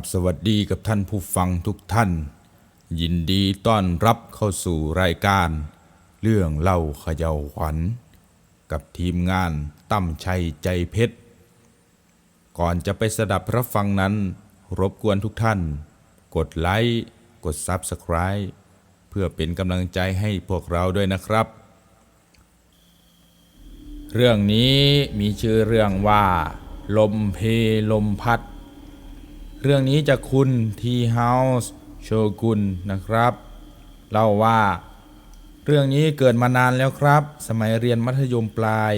บสวัสดีกับท่านผู้ฟังทุกท่าน ยินดีต้อนรับเข้าสู่รายการ เรื่องเล่าขย่าขวัญ กับทีมงานตั้มชัยใจเพชร ก่อนจะไปสดับรับฟังนั้น รบกวนทุกท่าน กดไลค์กด Subscribe เพื่อเป็นกำลังใจให้พวกเราด้วยนะครับ เรื่องนี้มีชื่อเรื่องว่า ลมเพลมพัด เรื่องนี้จากคุณทีเฮาส์โชกุนนะครับเล่าว่า เรื่องนี้เกิดมานานแล้วครับ สมัยเรียนมัธยมปลาย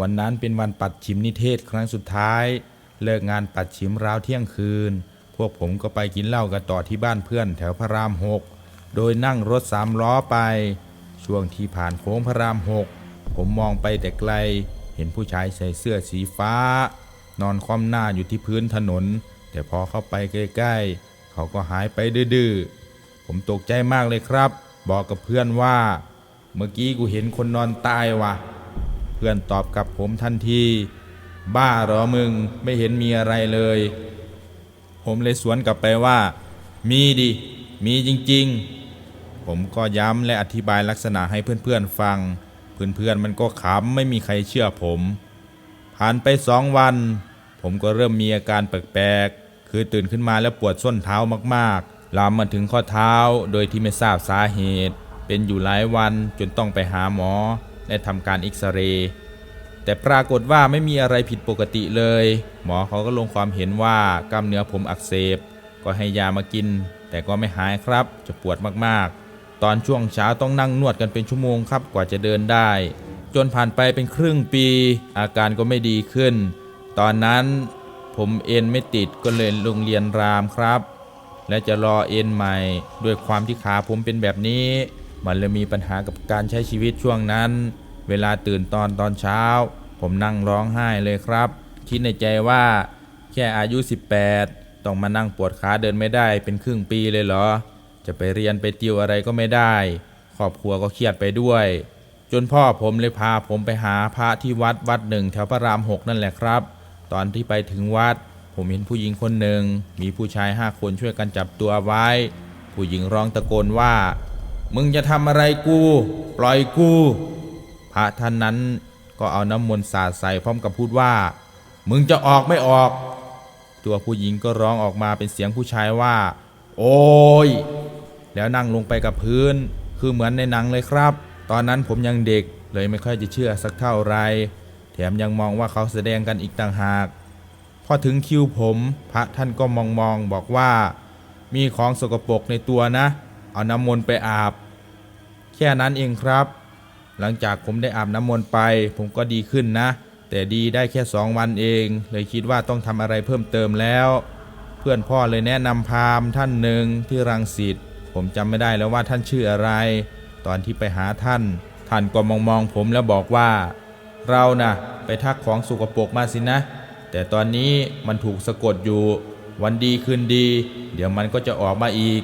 วันนั้นเป็นวันปัดชิมนิเทศครั้งสุดท้าย เลิกงานปัดชิมราวเที่ยงคืน พวกผมก็ไปกินเหล้ากันต่อที่บ้านเพื่อนแถวพระรามหกโดยนั่งรถสามล้อไป ช่วงที่ผ่านโค้งพระรามหกผมมองไปแต่ไกล เห็นผู้ชายใส่เสื้อสีฟ้า นอนคว่ำหน้าอยู่ที่พื้นถนน แต่พอเข้าไปใกล้ๆ เขาก็หายไปดื้อๆ ผมตกใจมากเลยครับ บอกกับเพื่อนว่า เมื่อกี้กูเห็นคนนอนตายว่ะ เพื่อนตอบกับผมทันที บ้าเหรอมึงไม่เห็นมีอะไรเลย ผมเลยสวนกลับไปว่า มีดิ มีจริงๆ ผมก็ย้ำและอธิบายลักษณะให้เพื่อนๆฟัง เพื่อนๆมันก็ขำไม่มีใครเชื่อผม ผ่านไปสองวัน ผมก็เริ่มมีอาการแปลกๆ คือตื่นขึ้นมาแล้วปวดส้นเท้ามากๆ ลามมาถึงข้อเท้าโดยที่ไม่ทราบสาเหตุ เป็นอยู่หลายวันจนต้องไปหาหมอ และทำการเอ็กซเรย์แต่ปรากฏว่าไม่มีอะไรผิดปกติเลย หมอเขาก็ลงความเห็นว่ากล้ามเนื้อผมอักเสบ ก็ให้ยามากิน แต่ก็ไม่หายครับ จะปวดมากๆ ตอนช่วงเช้าต้องนั่งนวดกันเป็นชั่วโมงครับกว่าจะเดินได้ จนผ่านไปเป็นครึ่งปี อาการก็ไม่ดีขึ้น ตอนนั้น ผมเอ็นไม่ติดก็เลยโรงเรียนรามครับ และจะรอเอ็นใหม่ ด้วยความที่ขาผมเป็นแบบนี้ มันเลยมีปัญหากับการใช้ชีวิตช่วงนั้น เวลาตื่นตอนตอนเช้า ผมนั่งร้องไห้เลยครับ คิดในใจว่า แค่อายุ 18 ต้องมานั่งปวดขาเดินไม่ได้เป็นครึ่งปีเลยเหรอ จะไปเรียนไปติวอะไรก็ไม่ได้ ครอบครัวก็เครียดไปด้วย จนพ่อผมเลยพาผมไปหาพระที่วัดวัดหนึ่งแถวพระรามหกนั่นแหละครับ ตอนที่ไปถึงวัด ผมเห็นผู้หญิงคนหนึ่ง มีผู้ชายห้าคนช่วยกันจับตัวไว้ ผู้หญิงร้องตะโกนว่า มึงจะทำอะไรกู ปล่อยกู พระท่านนั้นก็เอาน้ำมนต์สาดใส่พร้อมกับพูดว่า มึงจะออกไม่ออก ตัวผู้หญิงก็ร้องออกมาเป็นเสียงผู้ชายว่า โอ้ย แล้วนั่งลงไปกับพื้น คือเหมือนในหนังเลยครับ ตอนนั้นผมยังเด็กเลยไม่ค่อยจะเชื่อสักเท่าไหร แถมยังมองว่าเขาแสดงกันอีกต่างหาก พอถึงคิวผม พระท่านก็มองมองบอกว่า มีของสกปรกในตัวนะ เอาน้ำมนต์ไปอาบ แค่นั้นเองครับ หลังจากผมได้อาบน้ำมนต์ไป ผมก็ดีขึ้นนะ แต่ดีได้แค่สองวันเอง เลยคิดว่าต้องทำอะไรเพิ่มเติมแล้ว เพื่อนพ่อเลยแนะนำพามท่านหนึ่งที่รังสิตผมจำไม่ได้แล้วว่าท่านชื่ออะไร ตอนที่ไปหาท่าน ท่านก็มองมองผมแล้วบอกว่า เรานะ่ะไปทักของสุกปรกมาสินะ แต่ตอนนี้มันถูกสะกดอยู่ วันดีคืนดี เดี๋ยวมันก็จะออกมาอีก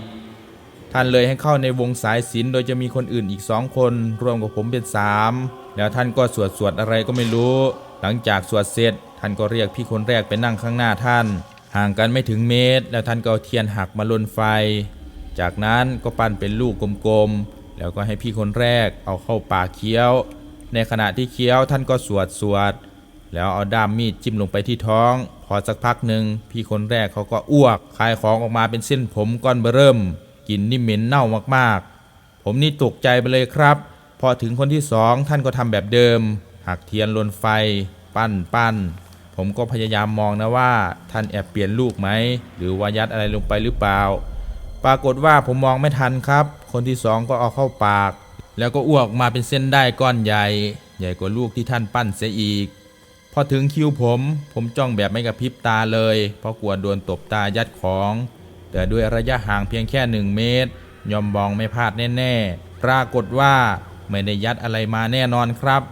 ท่านเลยให้เข้าในวงสายศิลโดยจะมีคนอื่นอีกสองคน รวมกับผมเป็นสามแล้วท่านก็สวดสวดอะไรก็ไม่รู้ หลังจากสวดเสร็จ ท่านก็เรียกพี่คนแรกไปนั่งข้างหน้าท่าน ห่างกันไม่ถึงเมตร แล้วท่านก็เอาเทียนหักมาลนไฟ จากนั้นก็ปั้นเป็นลูกกลมๆแล้วก็ให้พี่คนแรกเอาเข้าปากเคี้ยว ในขณะที่เคี้ยวท่านก็สวดสวด แล้วเอาด้ามมีดจิ้มลงไปที่ท้อง พอสักพักหนึ่งพี่คนแรกเขาก็อ้วกคายของออกมาเป็นเส้นผมก้อนเบอเริ่มกลิ่นนี่เหม็นเน่ามากๆ ผมนี่ตกใจไปเลยครับ พอถึงคนที่สองท่านก็ทำแบบเดิม หักเทียนลนไฟ ปั้นปั้นผมก็พยายามมองนะว่าท่านแอบเปลี่ยนลูกไหม หรือว่ายัดอะไรลงไปหรือเปล่า ปรากฏว่าผมมองไม่ทันครับ คนที่สองก็เอาเข้าปาก แล้วก็อ้วกมาเป็นเส้นได้ก้อนใหญ่ ใหญ่กว่าลูกที่ท่านปั้นเสียอีก พอถึงคิวผม ผมจ้องแบบไม่กระพริบตาเลย เพราะกลัวโดนตบตายัดของ แต่ด้วยระยะห่างเพียงแค่หนึ่งเมตร ยอมมองไม่พลาดแน่ๆ ปรากฏว่าไม่ได้ยัดอะไรมาแน่นอนครับ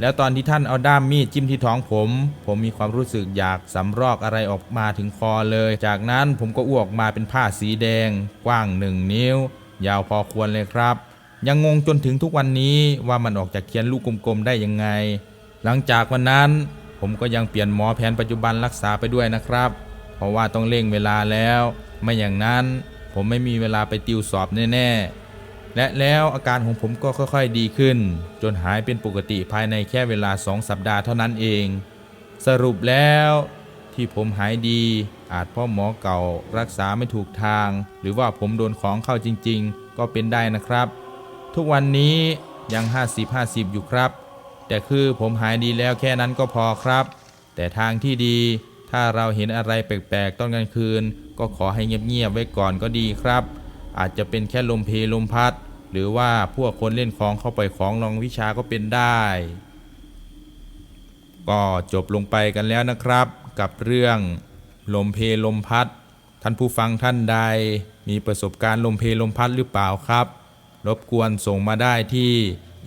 แล้วตอนที่ท่านเอาด้ามมีดจิ้มที่ท้องผม ผมมีความรู้สึกอยากสำรอกอะไรออกมาถึงคอเลย จากนั้นผมก็อ้วกมาเป็นผ้าสีแดง กว้างหนึ่งนิ้ว ยาวพอควรเลยครับ ยังงงจนถึงทุกวันนี้ว่ามันออกจากเขียนลูกกลมๆได้ยังไง หลังจากวันนั้น ผมก็ยังเปลี่ยนหมอแผนปัจจุบันรักษาไปด้วยนะครับ เพราะว่าต้องเร่งเวลาแล้ว ไม่อย่างนั้นผมไม่มีเวลาไปติวสอบแน่ๆ และแล้วอาการของผมก็ค่อยๆดีขึ้น จนหายเป็นปกติภายในแค่เวลาสองสัปดาห์เท่านั้นเอง สรุปแล้วที่ผมหายดีอาจเพราะหมอเก่ารักษาไม่ถูกทาง หรือว่าผมโดนของเข้าจริงๆ ก็เป็นได้นะครับ ทุกวันนี้ยัง 50-50 อยู่ครับ แต่คือผมหายดีแล้วแค่นั้นก็พอครับ แต่ทางที่ดี ถ้าเราเห็นอะไรแปลกๆตอนกลางคืน ก็ขอให้เงียบๆไว้ก่อนก็ดีครับ อาจจะเป็นแค่ลมเพลลมพัด หรือว่าพวกคนเล่นของเข้าไปของลองวิชาก็เป็นได้ ก็จบลงไปกันแล้วนะครับ กับเรื่องลมเพลลมพัด ท่านผู้ฟังท่านใด มีประสบการณ์ลมเพลลมพัดหรือเปล่าครับ รบกวนส่งมาได้ที่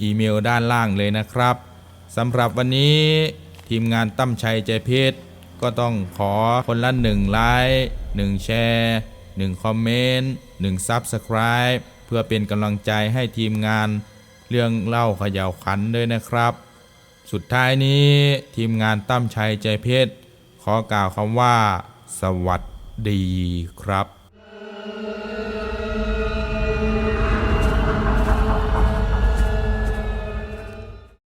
อีเมลด้านล่างเลยนะครับสำหรับวันนี้ทีมงานตั้มชัยใจเพชรก็ต้องขอคนละหนึ่งไลค์หนึ่งแชร์หนึ่งคอมเมนต์หนึ่งซับสไคร b ์เพื่อเป็นกำลังใจให้ทีมงาน เรื่องเล่าขย่าวขันด้วยนะครับ สุดท้ายนี้ทีมงานตั้มชัยใจเพชรขอกล่าวคำว่า สวัสดีครับ